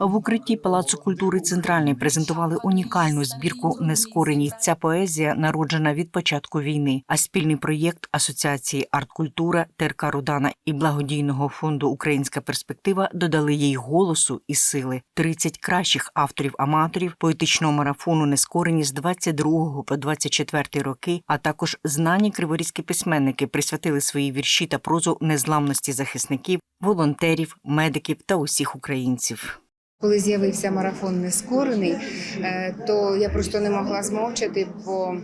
В укритті Палацу культури Центральний презентували унікальну збірку Нескорені. Ця поезія народжена від початку війни, а спільний проєкт Асоціації арт-культура ТРК Рудана і благодійного фонду Українська перспектива додали їй голосу і сили. 30 кращих авторів-аматорів поетичного марафону Нескорені з 22 по 24 роки, а також знані криворізькі письменники присвятили свої вірші та прозу незламності захисників, волонтерів, медиків та усіх українців. Коли з'явився марафон нескорений, е, то я просто не могла змовчати, бо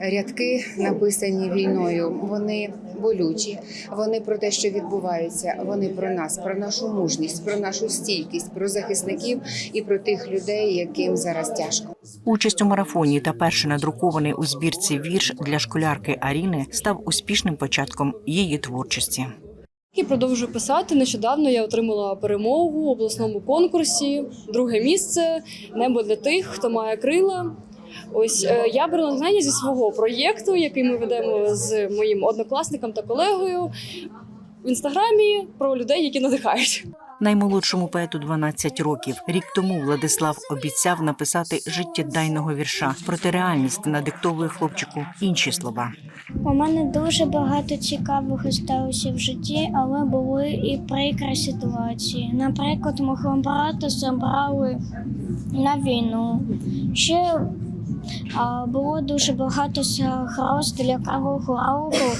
рядки написані війною. Вони болючі, вони про те, що відбувається. Вони про нас, про нашу мужність, про нашу стійкість, про захисників і про тих людей, яким зараз тяжко. Участь у марафоні та перший надрукований у збірці вірш для школярки Аріни став успішним початком її творчості. І продовжую писати. Нещодавно я отримала перемогу в обласному конкурсі. Друге місце небо для тих, хто має крила. Ось е, я беру натхнення зі свого проєкту, який ми ведемо з моїм однокласником та колегою в інстаграмі про людей, які надихають. Наймолодшому поету 12 років. Рік тому Владислав обіцяв написати життєдайного вірша. Проте реальність надиктовує хлопчику інші слова. У мене дуже багато цікавого сталося в житті, але були і прикрі ситуації. Наприклад, мого брата забрали на війну. Ще було дуже багато загроз для Кривого Рогу,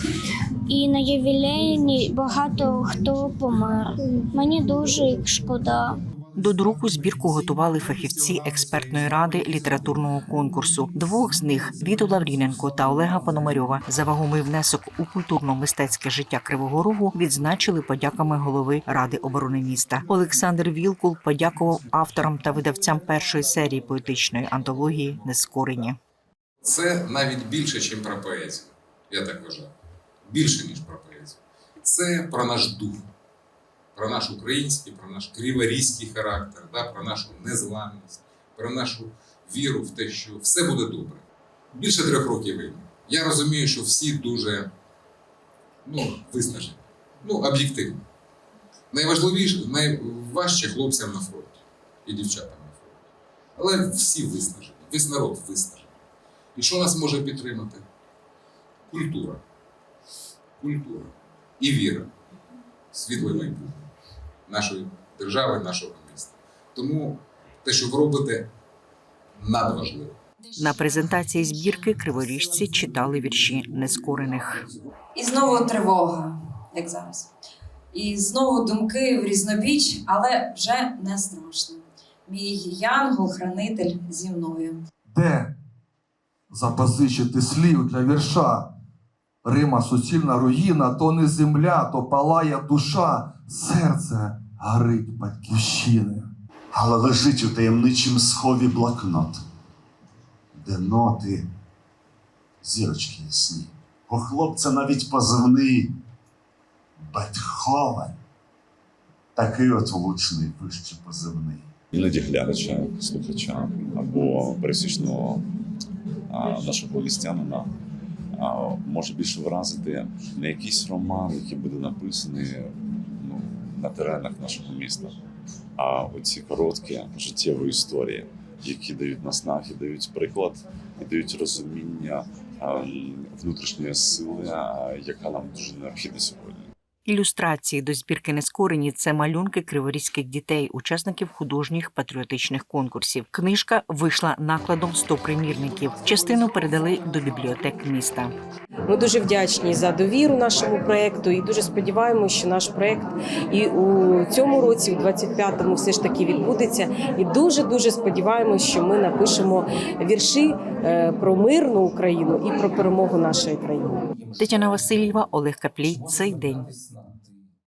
і на ювілейні багато хто помер. Мені дуже їх шкода. До друку збірку готували фахівці експертної ради літературного конкурсу. Двох з них Віту Лавріненко та Олега Пономарьова за вагомий внесок у культурно-мистецьке життя Кривого Рогу відзначили подяками голови ради оборони міста. Олександр Вілкул подякував авторам та видавцям першої серії поетичної антології Нескорені. Це навіть більше, ніж про поезію. Я так вважаю. Більше, ніж про поезію. Це про наш дух, про наш український, про наш криворізький характер, да, про нашу незламність, про нашу віру в те, що все буде добре. Більше трьох років війни. Я розумію, що всі дуже ну, виснажені. Ну, об'єктивно. Найважливіше, найважче хлопцям на фронті і дівчатам на фронті. Але всі виснажені, весь народ виснажений. І що нас може підтримати? Культура. Культура і віра. в Світле майбутнє нашої держави, нашого міста. Тому те, що ви робите, надважливо. На презентації збірки криворіжці читали вірші нескорених. І знову тривога, як зараз. І знову думки в різнобіч, але вже не страшно. Мій янгол-хранитель зі мною. Де запозичити слів для вірша? Рима суцільна руїна, то не земля, то палає душа, серце горить батьківщини. але лежить у таємничім схові блокнот, де ноти зірочки ясні. У хлопця навіть позивний Бетховен. Такий от влучний вище позивний. іноді глядача, слухача або пересічного а, нашого містянина а, може більше вразити не якийсь роман, який буде написаний ну, на теренах нашого міста, а оці короткі життєві історії, які дають наснаги, дають приклад і дають розуміння внутрішньої сили, яка нам дуже необхідна сьогодні. Ілюстрації до збірки Нескорені це малюнки криворізьких дітей, учасників художніх патріотичних конкурсів. Книжка вийшла накладом 100 примірників. Частину передали до бібліотек міста. Ми дуже вдячні за довіру нашому проекту і дуже сподіваємося, що наш проект і у цьому році, у 25-му, все ж таки відбудеться. І дуже дуже сподіваємось, що ми напишемо вірші е, про мирну Україну і про перемогу нашої країни. Тетяна Васильєва, Олег Каплій. Цей день.